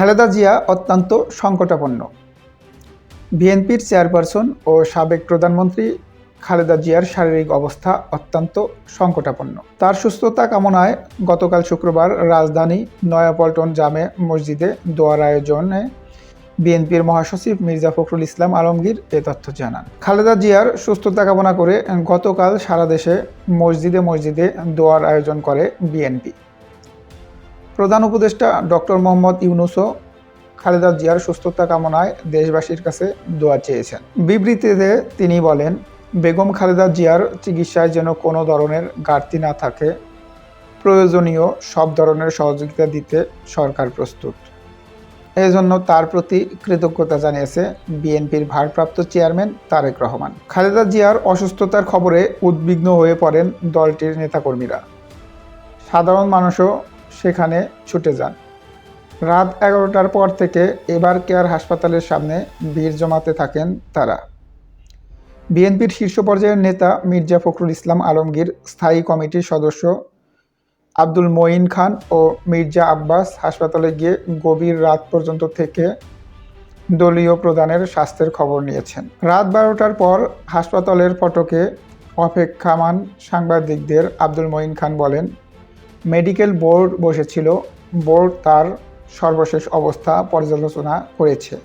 খালেদা জিয়া অত্যন্ত সংকটাপন্ন। বিএনপির চেয়ারপারসন ও সাবেক প্রধানমন্ত্রী খালেদা জিয়ার শারীরিক অবস্থা অত্যন্ত সংকটাপন্ন। তার সুস্থতা কামনায় গতকাল শুক্রবার রাজধানী নয়াপল্টন জামে মসজিদে দোয়ার আয়োজনে বিএনপির মহাসচিব মির্জা ফখরুল ইসলাম আলমগীর এ তথ্য জানান। খালেদা জিয়ার সুস্থতা কামনা করে গতকাল সারা দেশে মসজিদে মসজিদে দোয়ার আয়োজন করে বিএনপি। প্রধান উপদেষ্টা ডক্টর মোহাম্মদ ইউনুসও খালেদা জিয়ার সুস্থতা কামনায় দেশবাসীর কাছে দোয়া চেয়েছেন। বিবৃতিতে তিনি বলেন, বেগম খালেদা জিয়ার চিকিৎসায় যেন কোনো ধরনের ঘাটতি না থাকে, প্রয়োজনীয় সব ধরনের সহযোগিতা দিতে সরকার প্রস্তুত। এজন্য তার প্রতি কৃতজ্ঞতা জানিয়েছে বিএনপির ভারপ্রাপ্ত চেয়ারম্যান তারেক রহমান। খালেদা জিয়ার অসুস্থতার খবরে উদ্বিগ্ন হয়ে পড়েন দলটির নেতাকর্মীরা। সাধারণ মানুষও সেখানে ছুটে যান। রাত এগারোটার পর থেকে এবার কেয়ার হাসপাতালের সামনে ভিড় জমাতে থাকেন তারা। বিএনপির শীর্ষ পর্যায়ের নেতা মির্জা ফখরুল ইসলাম আলমগীর, স্থায়ী কমিটির সদস্য আব্দুল মঈন খান ও মির্জা আব্বাস হাসপাতালে গিয়ে গভীর রাত পর্যন্ত থেকে দলীয় প্রধানের স্বাস্থ্যের খবর নিয়েছেন। রাত বারোটার পর হাসপাতালের ফটকে অপেক্ষামান সাংবাদিকদের আব্দুল মঈন খান বলেন মেডিকেল বোর্ড বসেছিল। বোর্ড তার সর্বশেষ অবস্থা পর্যালোচনা করেছে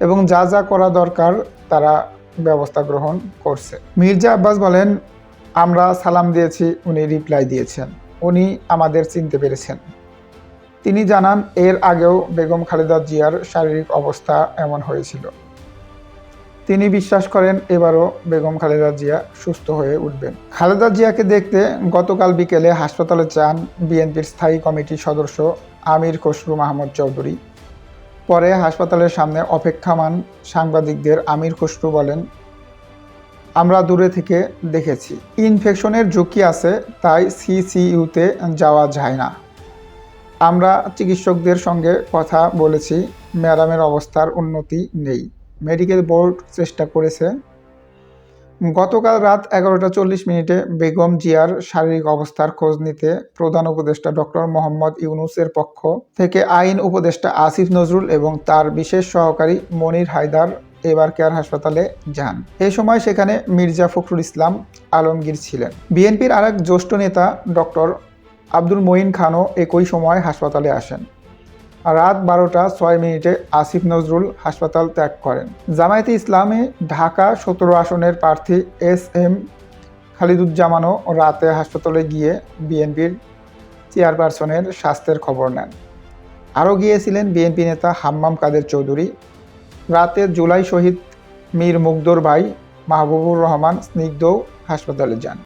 এবং যা যা করা দরকার তারা ব্যবস্থা গ্রহণ করছে। মির্জা আব্বাস বলেন, আমরা সালাম দিয়েছি, উনি রিপ্লাই দিয়েছেন। উনি আমাদের চিনতে পেরেছেন। তিনি জানান, এর আগেও বেগম খালেদা জিয়ার শারীরিক অবস্থা এমন হয়েছিল। তিনি বিশ্বাস করেন এবারও বেগম খালেদা জিয়া সুস্থ হয়ে উঠবেন। খালেদা জিয়াকে দেখতে গতকাল বিকেলে হাসপাতালে যান বিএনপির স্থায়ী কমিটির সদস্য আমির খসরু মাহমুদ চৌধুরী। পরে হাসপাতালের সামনে অপেক্ষামান সাংবাদিকদের আমির খসরু বলেন, আমরা দূরে থেকে দেখেছি। ইনফেকশনের ঝুঁকি আছে, তাই সিসিইউতে যাওয়া যায় না। আমরা চিকিৎসকদের সঙ্গে কথা বলেছি, ম্যাডামের অবস্থার উন্নতি নেই। মেডিকেল বোর্ড চেষ্টা করেছে। গতকাল রাত এগারোটা চল্লিশ মিনিটে বেগম জিয়ার শারীরিক অবস্থার খোঁজ নিতে প্রধান উপদেষ্টা ডক্টর মোহাম্মদ ইউনুসের পক্ষ থেকে আইন উপদেষ্টা আসিফ নজরুল এবং তার বিশেষ সহকারী মনির হায়দার এবার কেয়ার হাসপাতালে যান। এই সময় সেখানে মির্জা ফখরুল ইসলাম আলমগীর ছিলেন। বিএনপির আরেক জ্যেষ্ঠ নেতা ডক্টর আব্দুল মঈন খানও একই সময় হাসপাতালে আসেন। রাত বারোটা ছয় মিনিটে আসিফ নজরুল হাসপাতাল ত্যাগ করেন। জামায়াতে ইসলামে ঢাকা সতেরো আসনের প্রার্থী এস এম খালিদুজ্জামানও রাতে হাসপাতালে গিয়ে বিএনপির চেয়ারপারসনের স্বাস্থ্যের খবর নেন। আরও গিয়েছিলেন বিএনপি নেতা হাম্মাম কাদের চৌধুরী। রাতে জুলাই শহীদ মীর মুগ্ধর ভাই মাহবুবুর রহমান স্নিগ্ধও হাসপাতালে যান।